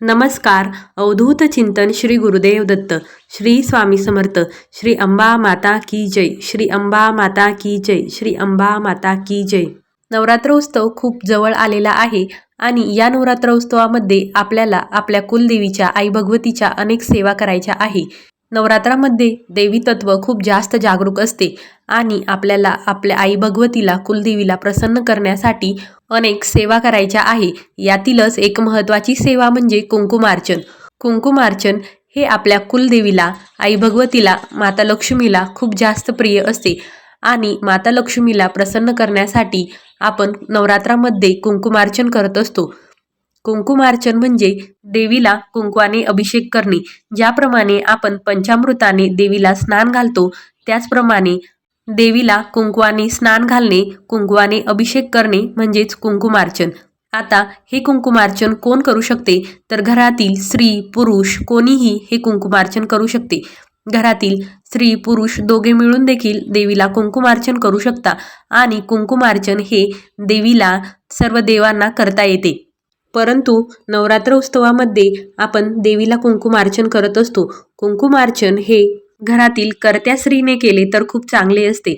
नमस्कार. अवधूत चिंतन श्री गुरुदेव दत्त श्री स्वामी समर्थ श्री अंबा माता की जय श्री अंबा माता की जय श्री अंबा माता की जय. नवरात्र उत्सव खूप जवळ आलेला आहे आणि या नवरात्र उत्सवामध्ये आपल्याला आपल्या कुलदेवीच्या आई भगवतीच्या अनेक सेवा करायच्या आहे. नवरात्रामध्ये देवी तत्व खूप जास्त जागरूक असते आणि आपल्याला आपल्या आई भगवतीला कुलदेवीला प्रसन्न करण्यासाठी अनेक सेवा करायच्या आहे. यातीलच एक महत्त्वाची सेवा म्हणजे कुंकुमार्चन. कुंकुमार्चन हे आपल्या कुलदेवीला आई भगवतीला माता लक्ष्मीला खूप जास्त प्रिय असते आणि माता लक्ष्मीला प्रसन्न करण्यासाठी आपण नवरात्रामध्ये कुंकुमार्चन करत असतो. कुंकुमार्चन म्हणजे देवीला कुंकवाने अभिषेक करणे. ज्याप्रमाणे आपण पंचामृताने देवीला स्नान घालतो त्याचप्रमाणे देवीला कुंकुवाने स्नान घालणे कुंकुवाने अभिषेक करणे म्हणजेच कुंकुमार्चन. आता हे कुंकुमार्चन कोण करू शकते? तर घरातील स्त्री पुरुष कोणीही हे कुंकुमार्चन करू शकते. घरातील स्त्री पुरुष दोघे मिळून देखील देवीला कुंकुमार्चन करू शकता आणि कुंकुमार्चन हे देवीला सर्व देवांना करता येते. परंतु नवरात्र उत्सवामध्ये आपण देवीला कुंकुमार्चन करत असतो. कुंकुमार्चन हे घरातील कर्त्या स्त्रीने केले तर खूप चांगले असते.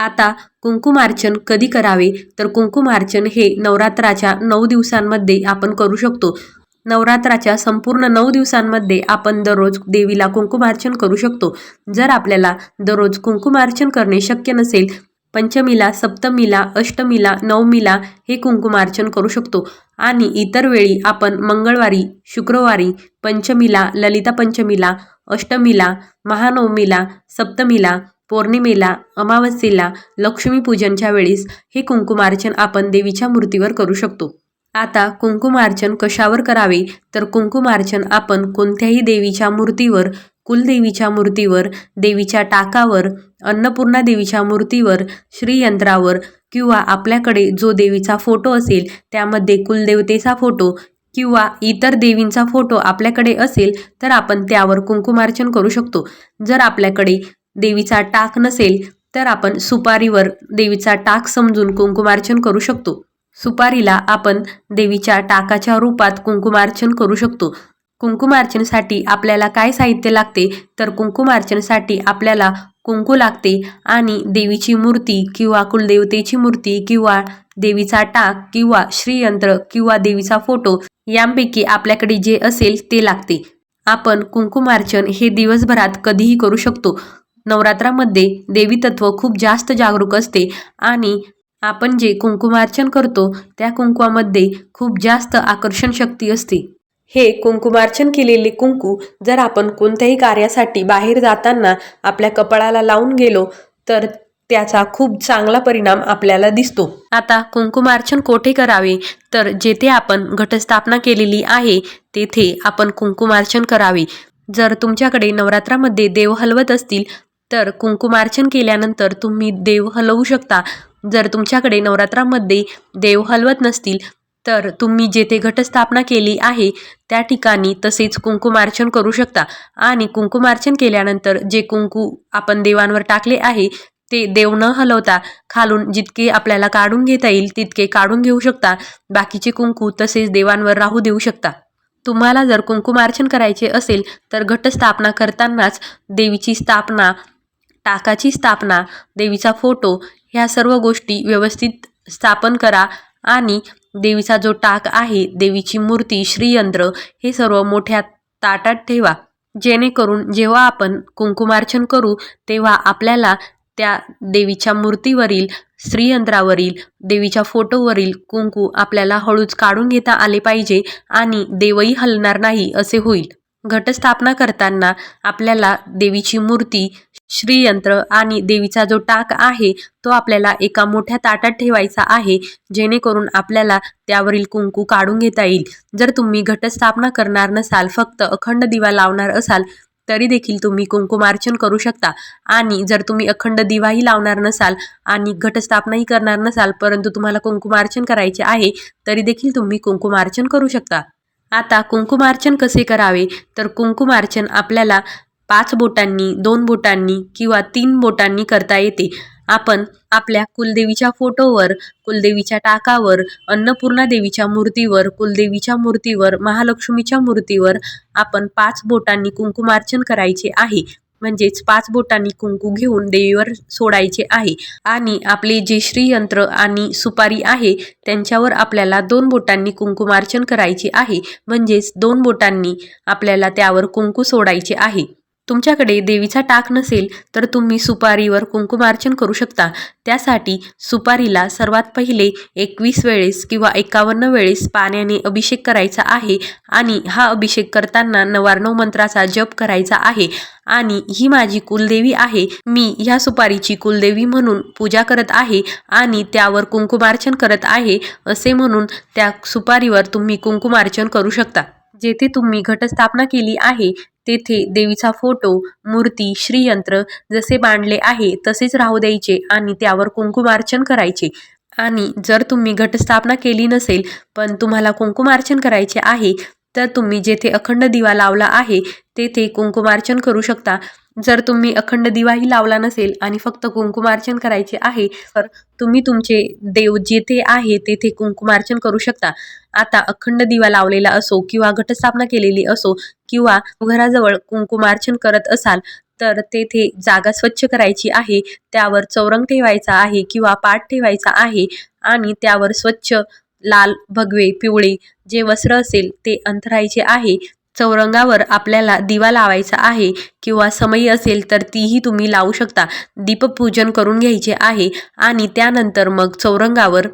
आता कुंकुमार्चन कधी करावे? तर कुंकुमार्चन हे नवरात्राच्या नऊ दिवसांमध्ये आपण करू शकतो. नवरात्राच्या संपूर्ण नऊ दिवसांमध्ये आपण दररोज देवीला कुंकुमार्चन करू शकतो. जर आपल्याला दररोज कुंकुमार्चन करणे शक्य नसेल पंचमीला सप्तमीला अष्टमीला नवमीला हे कुंकुमार्चन करू शकतो. आणि इतर वेळी आपण मंगळवारी शुक्रवारी पंचमीला ललिता पंचमीला अष्टमीला महानवमीला सप्तमीला पौर्णिमेला अमावस्येला लक्ष्मीपूजनच्या वेळेस हे कुंकुमार्चन आपण देवीच्या मूर्तीवर करू शकतो. आता कुंकुमार्चन कशावर करावे? तर कुंकुमार्चन आपण कोणत्याही देवीच्या मूर्तीवर कुलदेवीच्या मूर्तीवर देवीच्या टाकावर अन्नपूर्णा देवीच्या मूर्तीवर श्रीयंत्रावर किंवा आपल्याकडे जो देवीचा फोटो असेल त्यामध्ये कुलदेवतेचा फोटो किंवा इतर देवींचा फोटो आपल्याकडे असेल तर आपण त्यावर कुंकुमार्चन करू शकतो. जर आपल्याकडे देवीचा टाक नसेल तर आपण सुपारीवर देवीचा टाक समजून कुंकुमार्चन करू शकतो. सुपारीला आपण देवीच्या टाकाच्या रूपात कुंकुमार्चन करू शकतो. कुंकुमार्चनसाठी आपल्याला काय साहित्य लागते? तर कुंकुमार्चनसाठी आपल्याला कुंकू लागते आणि देवीची मूर्ती किंवा कुलदेवतेची मूर्ती किंवा देवीचा टाक किंवा श्रीयंत्र किंवा देवीचा फोटो यांपैकी आपल्याकडे जे असेल ते लागते. आपण कुंकुमार्चन हे दिवसभरात कधीही करू शकतो. नवरात्रामध्ये देवी तत्व खूप जास्त जागरूक असते आणि आपण जे कुंकुमार्चन करतो त्या कुंकुमामध्ये खूप जास्त आकर्षण शक्ती असते. हे कुंकुमार्चन केलेले कुंकू जर आपण कोणत्याही कार्यासाठी बाहेर जाताना आपल्या कपाळाला लावून गेलो तर त्याचा खूप चांगला परिणाम आपल्याला दिसतो. आता कुंकुमार्चन कोठे करावे? तर जेथे आपण घटस्थापना केलेली आहे तेथे आपण कुंकुमार्चन करावे. जर तुमच्याकडे नवरात्रामध्ये देव हलवत असतील तर कुंकुमार्चन केल्यानंतर तुम्ही देव हलवू शकता. जर तुमच्याकडे नवरात्रामध्ये देव हलवत नसतील तर तुम्ही जेथे घटस्थापना केली आहे त्या ठिकाणी तसेच कुंकुमार्चन करू शकता. आणि कुंकुमार्चन केल्यानंतर जे कुंकू आपण देवांवर टाकले आहे ते देव न हलवता खालून जितके आपल्याला काढून घेता येईल तितके काढून घेऊ शकता. बाकीचे कुंकू तसेच देवांवर राहू देऊ शकता. तुम्हाला जर कुंकुमार्चन करायचे असेल तर घटस्थापना करतानाच देवीची स्थापना टाकाची स्थापना देवीचा फोटो ह्या सर्व गोष्टी व्यवस्थित स्थापन करा आणि देवीचा जो टाक आहे देवीची मूर्ती श्रीयंत्र हे सर्व मोठ्या ताटात ठेवा. जेणेकरून जेव्हा आपण कुंकुमार्चन करू तेव्हा आपल्याला त्या देवीच्या मूर्तीवरील श्रीयंत्रावरील देवीच्या फोटोवरील कुंकू आपल्याला हळूच काढून घेता आले पाहिजे आणि देवही हलणार नाही असे होईल. घटस्थापना करताना आपल्याला देवीची मूर्ती श्रीयंत्र आणि देवीचा जो टाक आहे तो आपल्याला एका मोठ्या ताटात ठेवायचा आहे जेणेकरून आपल्याला त्यावरील कुंकू काढून घेता येईल. जर तुम्ही घटस्थापना करणार नसाल फक्त अखंड दिवा लावणार असाल तरी देखील तुम्ही कुंकुमार्चन करू शकता. आणि जर तुम्ही अखंड दिवाही लावणार नसाल आणि घटस्थापनाही करणार नसाल परंतु तुम्हाला कुंकुमार्चन करायचे आहे तरी देखील तुम्ही कुंकुमार्चन करू शकता. आता कुंकुमार्चन कसे करावे? तर कुंकुमार्चन आपल्याला पाच बोटांनी दोन बोटांनी किंवा तीन बोटांनी करता येते. आपण आपल्या कुलदेवीच्या फोटोवर कुलदेवीच्या टाकावर अन्नपूर्णा देवीच्या मूर्तीवर कुलदेवीच्या मूर्तीवर महालक्ष्मीच्या मूर्तीवर आपण पाच बोटांनी कुंकुमार्चन करायचे आहे. म्हणजेच पाच बोटांनी कुंकू घेऊन देवीवर सोडायचे आहे. आणि आपले जे श्रीयंत्र आणि सुपारी आहे त्यांच्यावर आपल्याला दोन बोटांनी कुंकुमार्चन करायचे आहे. म्हणजेच दोन बोटांनी आपल्याला त्यावर कुंकू सोडायचे आहे. तुमच्याकडे देवीचा टाक नसेल तर तुम्ही सुपारीवर कुंकुमार्चन करू शकता. त्यासाठी सुपारीला सर्वात पहिले एकवीस वेळेस किंवा एकावन्न वेळेस पाण्याने अभिषेक करायचा आहे आणि हा अभिषेक करताना नवार्णव मंत्राचा जप करायचा आहे. आणि ही माझी कुलदेवी आहे. मी ह्या सुपारीची कुलदेवी म्हणून पूजा करत आहे आणि त्यावर कुंकुमार्चन करत आहे असे म्हणून त्या सुपारीवर तुम्ही कुंकुमार्चन करू शकता. जेथे तुम्ही घटस्थापना केली आहे तेथे देवीचा फोटो मूर्ती श्रीयंत्र जसे बांधले आहे तसेच राहू द्यायचे आणि त्यावर कुंकुमार्चन करायचे. आणि जर तुम्ही घटस्थापना केली नसेल पण तुम्हाला कुंकुमार्चन करायचे आहे तर तुम्ही जेथे अखंड दिवा लावला आहे तेथे कुंकुमार्चन करू शकता. जर तुम्ही अखंड दिवाही लावला नसेल आणि फक्त कुंकुमार्चन करायचे आहे तर तुम्ही तुमचे देव जेथे आहे तेथे कुंकुमार्चन करू शकता. आता अखंड दिवा लावलेला असो किंवा घटस्थापना केलेली असो किंवा घराजवळ कुंकुमार्चन करत असाल तर तेथे जागा स्वच्छ करायची आहे त्यावर चौरंग ठेवायचा आहे किंवा पाठ ठेवायचा आहे आणि त्यावर स्वच्छ लाल भगवे पिवळे जे वस्त्र असेल ते अंथरायचे आहे. चौरंगावर आपल्याला दिवा लावायचा आहे किंवा समई असेल तर तीही तुम्ही लावू शकता. दीपपूजन करून घ्यायचे आहे आणि त्यानंतर मग चौरंगावर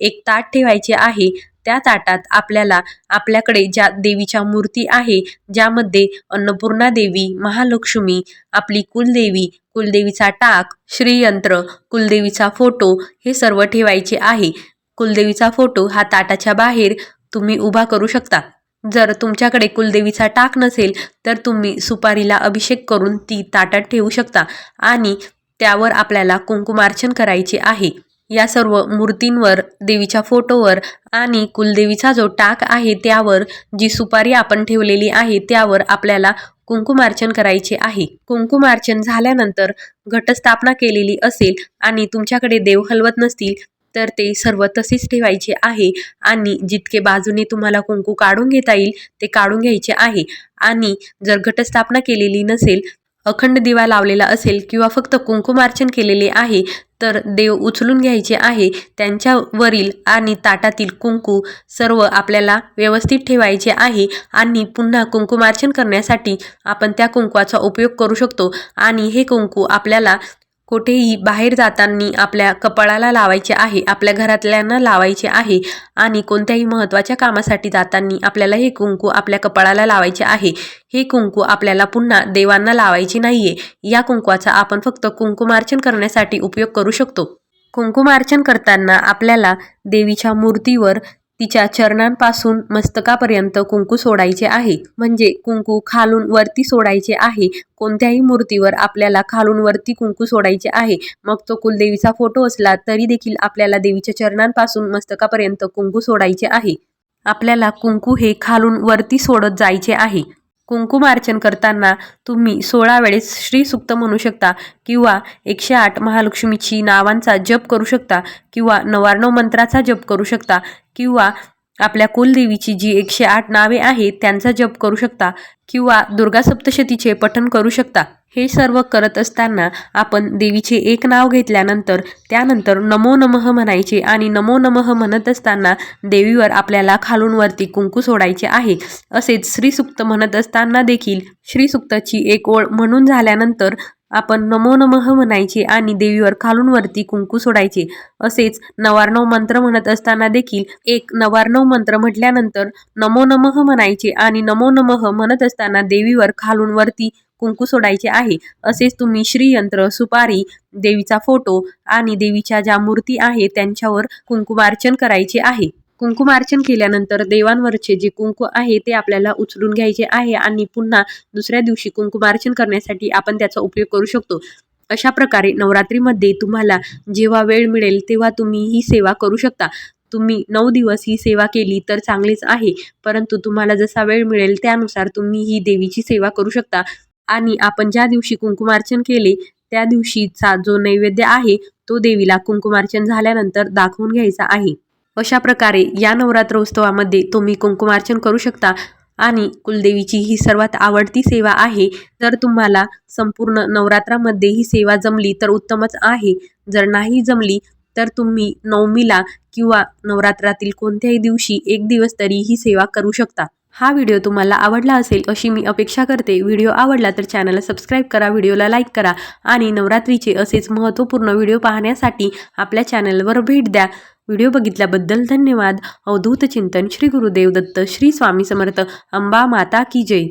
एक ताट ठेवायचे आहे. त्या ताटात आपल्याला आपल्याकडे ज्या देवीच्या मूर्ती आहे ज्यामध्ये अन्नपूर्णा देवी महालक्ष्मी आपली कुलदेवी कुलदेवीचा टाक श्रीयंत्र कुलदेवीचा फोटो हे सर्व ठेवायचे आहे. कुलदेवीचा फोटो हा ताटाच्या बाहेर तुम्ही उभा करू शकता. जर तुमच्याकडे कुलदेवीचा टाक नसेल तर तुम्ही सुपारीला अभिषेक करून ती ताटात ठेवू शकता आणि त्यावर आपल्याला कुंकुमार्चन करायचे आहे. या सर्व मूर्तींवर देवीच्या फोटोवर आणि कुलदेवीचा जो टाक आहे त्यावर जी सुपारी आपण ठेवलेली आहे त्यावर आपल्याला कुंकुमार्चन करायचे आहे. कुंकुमार्चन झाल्यानंतर घटस्थापना केलेली असेल आणि तुमच्याकडे देव हलवत नसतील तर ते सर्व तसेच ठेवायचे आहे. आणि जितके बाजूने तुम्हाला कुंकू काढून घेता येईल ते काढून घ्यायचे आहे. आणि जर घटस्थापना केलेली नसेल अखंड दिवा लावलेला असेल किंवा फक्त कुंकुमार्चन केलेले आहे तर देव उचलून घ्यायचे आहे. त्यांच्यावरील आणि ताटातील कुंकू सर्व आपल्याला व्यवस्थित ठेवायचे आहे. आणि पुन्हा कुंकुमार्चन करण्यासाठी आपण त्या कुंकवाचा उपयोग करू शकतो. आणि हे कुंकू आपल्याला कुठेही बाहेर जाताना आपल्या कपाळाला लावायचे आहे आपल्या घरातल्यांना लावायचे आहे आणि कोणत्याही महत्त्वाच्या कामासाठी जाताना आपल्याला हे कुंकू आपल्या कपाळाला लावायचे आहे. हे कुंकू आपल्याला पुन्हा देवांना लावायचे नाहीये. या कुंकवाचा आपण फक्त कुंकुमार्चन करण्यासाठी उपयोग करू शकतो. कुंकुमार्चन करताना आपल्याला देवीच्या मूर्तीवर तिच्या चरणांपासून मस्तकापर्यंत कुंकू सोडायचे आहे. म्हणजे कुंकू खालून वरती सोडायचे आहे. कोणत्याही मूर्तीवर आपल्याला खालून वरती कुंकू सोडायचे आहे. मग तो कुलदेवीचा फोटो असला तरी देखील आपल्याला देवीच्या चरणांपासून मस्तकापर्यंत कुंकू सोडायचे आहे. आपल्याला कुंकू हे खालून वरती सोडत जायचे आहे. कुंकुमार्चन करताना तुम्ही सोळा वेळेस श्रीसुक्त म्हणू शकता किंवा एकशे आठ महालक्ष्मीची नावांचा जप करू शकता किंवा नवार्णव मंत्राचा जप करू शकता किंवा आपल्या कुलदेवीची जी एकशे आठ नावे आहेत त्यांचा जप करू शकता किंवा दुर्गा सप्तशतीचे पठण करू शकता. हे सर्व करत असताना आपण देवीचे एक नाव घेतल्यानंतर त्यानंतर नमो नमः म्हणायचे आणि नमो नमः म्हणत असताना देवीवर आपल्याला खालून वरती कुंकू सोडायचे आहे. असेच श्रीसुक्त म्हणत असताना देखील श्रीसुक्ताची एक ओळ म्हणून झाल्यानंतर आपण नमो नमः म्हणायचे आणि देवीवर खालून वरती कुंकू सोडायचे. असेच नवार्णव मंत्र म्हणत असताना देखील एक नवार्णव मंत्र म्हटल्यानंतर नमो नमः म्हणायचे आणि नमो नमः म्हणत असताना देवीवर खालून वरती कुंकू सोडायचे आहे. असेच तुम्ही श्रीयंत्र सुपारी देवीचा फोटो आणि देवीच्या ज्या मूर्ती आहे त्यांच्यावर कुंकुमार्चन करायचे आहे. कुंकुमार्चन केल्यानंतर देवांवरचे जे कुंकू आहे ते आपल्याला उचलून घ्यायचे आहे आणि पुन्हा दुसऱ्या दिवशी कुंकुमार्चन करण्यासाठी आपण त्याचा उपयोग करू शकतो. अशा प्रकारे नवरात्रीमध्ये तुम्हाला जेव्हा वेळ मिळेल तेव्हा तुम्ही ही सेवा करू शकता. तुम्ही नऊ दिवस ही सेवा केली तर चांगलीच आहे परंतु तुम्हाला जसा वेळ मिळेल त्यानुसार तुम्ही ही देवीची सेवा करू शकता. आणि आपण ज्या दिवशी कुंकुमार्चन केले त्या दिवशीचा जो नैवेद्य आहे तो देवीला कुंकुमार्चन झाल्यानंतर दाखवून घ्यायचा आहे. अशा प्रकारे या नवरात्र उत्सवामध्ये तुम्ही कुंकुमार्चन करू शकता आणि कुलदेवीची ही सर्वात आवडती सेवा आहे. जर तुम्हाला संपूर्ण नवरात्रामध्ये ही सेवा जमली तर उत्तमच आहे. जर नाही जमली तर तुम्ही नवमीला किंवा नवरात्रातील कोणत्याही दिवशी एक दिवस तरी ही सेवा करू शकता. हा व्हिडिओ तुम्हाला आवडला असेल अशी मी अपेक्षा करते. व्हिडिओ आवडला तर चॅनलला सबस्क्राईब करा व्हिडिओला लाईक करा आणि नवरात्रीचे असेच महत्त्वपूर्ण व्हिडिओ पाहण्यासाठी आपल्या चॅनलवर भेट द्या. व्हिडिओ बघितल्याबद्दल धन्यवाद. अवधूत चिंतन श्री गुरुदेव दत्त श्री स्वामी समर्थ अंबा माता की जय.